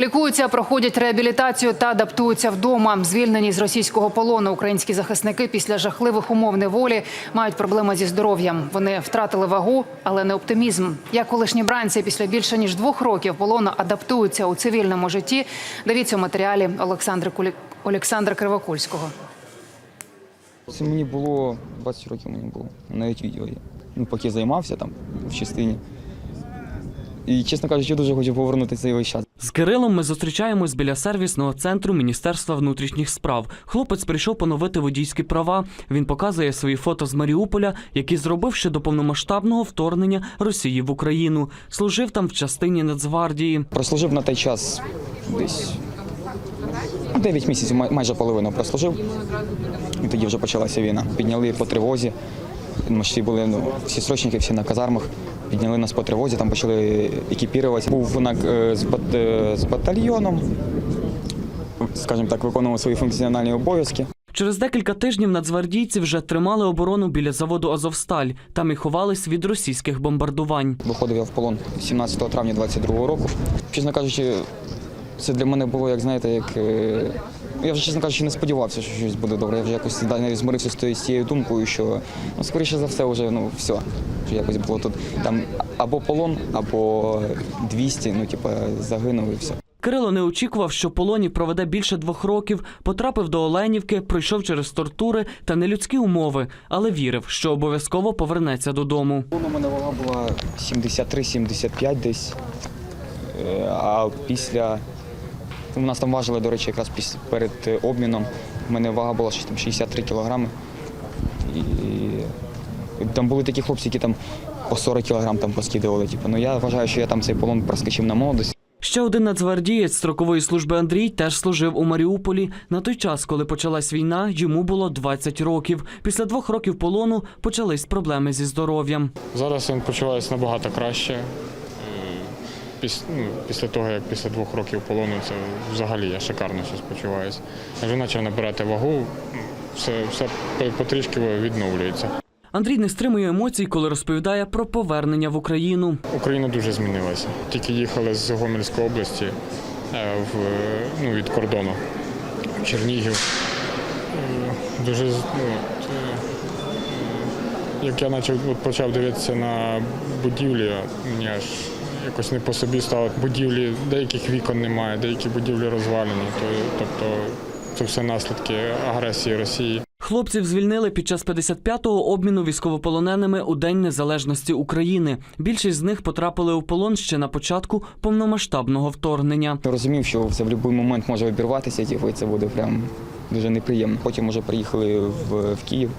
Лікуються, проходять реабілітацію та адаптуються вдома. Звільнені з російського полону українські захисники після жахливих умов неволі мають проблеми зі здоров'ям. Вони втратили вагу, але не оптимізм. Як колишні бранці після більше ніж двох років полону адаптуються у цивільному житті. Дивіться у матеріалі Олександра Кулі... Олександра Кривокульського. Це мені було 20 років мені було. Навіть відео є. Ну, поки займався там в частині. І, чесно кажучи, дуже хочу повернути цей весь час. З Кирилом ми зустрічаємось біля сервісного центру Міністерства внутрішніх справ. Хлопець прийшов поновити водійські права. Він показує свої фото з Маріуполя, які зробив ще до повномасштабного вторгнення Росії в Україну. Служив там в частині Нацгвардії. Прослужив на той час десь 9 місяців, май- майже половину прослужив. І тоді вже почалася війна. Підняли по тривозі. Ми всі були ну, всі срочники, всі на казармах. Підняли нас по тривозі, там почали екіпіруватися. Був на, е, з, е, з батальйоном, скажімо так, виконував свої функціональні обов'язки. Через декілька тижнів нацгвардійці вже тримали оборону біля заводу Азовсталь. Там і ховались від російських бомбардувань. Виходив я в полон 17 травня 22 року. Чесно кажучи, це для мене було, як знаєте, як. Я вже, чесно кажучи, не сподівався, що щось буде добре. Я вже якось навіть змирився з тією думкою, що ну, скоріше за все, вже ну все. Вже якось було тут там або полон, або 200, ну типа загинув і все. Кирило не очікував, що полоні проведе більше двох років, потрапив до Оленівки, пройшов через тортури та нелюдські умови, але вірив, що обов'язково повернеться додому. У мене вага була 73-75 десь. Е, А після. У нас там важили, до речі, якраз перед е, обміном. У мене вага була щось там 63 кілограми. І там були такі хлопці, які там по 40 кілограм там поскидували. Типу. Ну я вважаю, що я там цей полон проскочив на молодість. Ще один нацгвардієць строкової служби Андрій теж служив у Маріуполі. На той час, коли почалась війна, йому було 20 років. Після двох років полону почались проблеми зі здоров'ям. Зараз він почувається набагато краще. Е, ну, після того, як після двох років полону, це взагалі я шикарно щось почуваюся. Я вже почав набирати вагу, все, все потрішки відновлюється. Андрій не стримує емоцій, коли розповідає про повернення в Україну. Україна дуже змінилася. Тільки їхали з Гомельської області е, в, ну, від кордону в Чернігів. Е, Дуже ну, от, е, як я почав почав дивитися на будівлі, мені аж якось не по собі стало. Будівлі, деяких вікон немає, деякі будівлі розвалені. Тобто це все наслідки агресії Росії. Хлопців звільнили під час 55-го обміну військовополоненими у День Незалежності України. Більшість з них потрапили у полон ще на початку повномасштабного вторгнення. Розумів, що це в будь-який момент може обірватися, типу, і це буде прям дуже неприємно. Потім вже приїхали в, в Київ.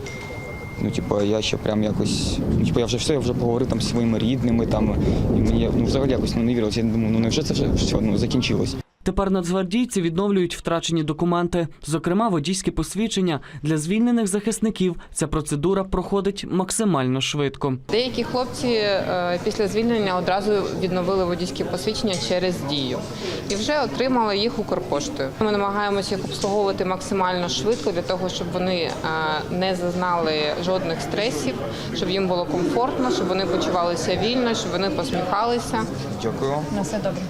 Ну, типу, я ще прям якось. Ну, типу, я вже все, я вже поговорив там зі своїми рідними. Там, і мені ну, взагалі якось ну, не вірилося. Я думаю, ну невже це вже все ну, закінчилось? Тепер нацгвардійці відновлюють втрачені документи, зокрема водійське посвідчення. Для звільнених захисників ця процедура проходить максимально швидко. Деякі хлопці е, після звільнення одразу відновили водійські посвідчення через дію і вже отримали їх Укрпоштою. Ми намагаємося їх обслуговувати максимально швидко для того, щоб вони е, не зазнали жодних стресів, щоб їм було комфортно, щоб вони почувалися вільно, щоб вони посміхалися. Дякую. На все добре.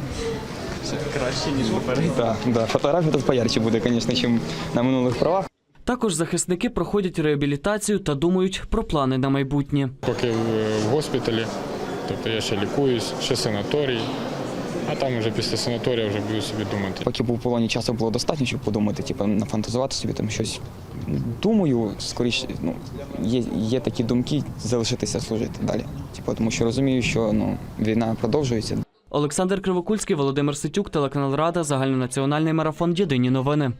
Так, да. Фотографія тут поярче буде, звісно, ніж на минулих правах. Також захисники проходять реабілітацію та думають про плани на майбутнє. Поки в, в госпіталі, тобто я ще лікуюсь, ще санаторій, а там вже після санаторія вже буду собі думати. Поки був в полоні, часу було достатньо, щоб подумати, типу, нафантазувати собі там щось. Думаю, скоріше, ну, є, є такі думки залишитися служити далі. Типу, тому що розумію, що ну, війна продовжується. Олександр Кривокульський, Володимир Ситюк, телеканал Рада, загальнонаціональний марафон. Єдині новини.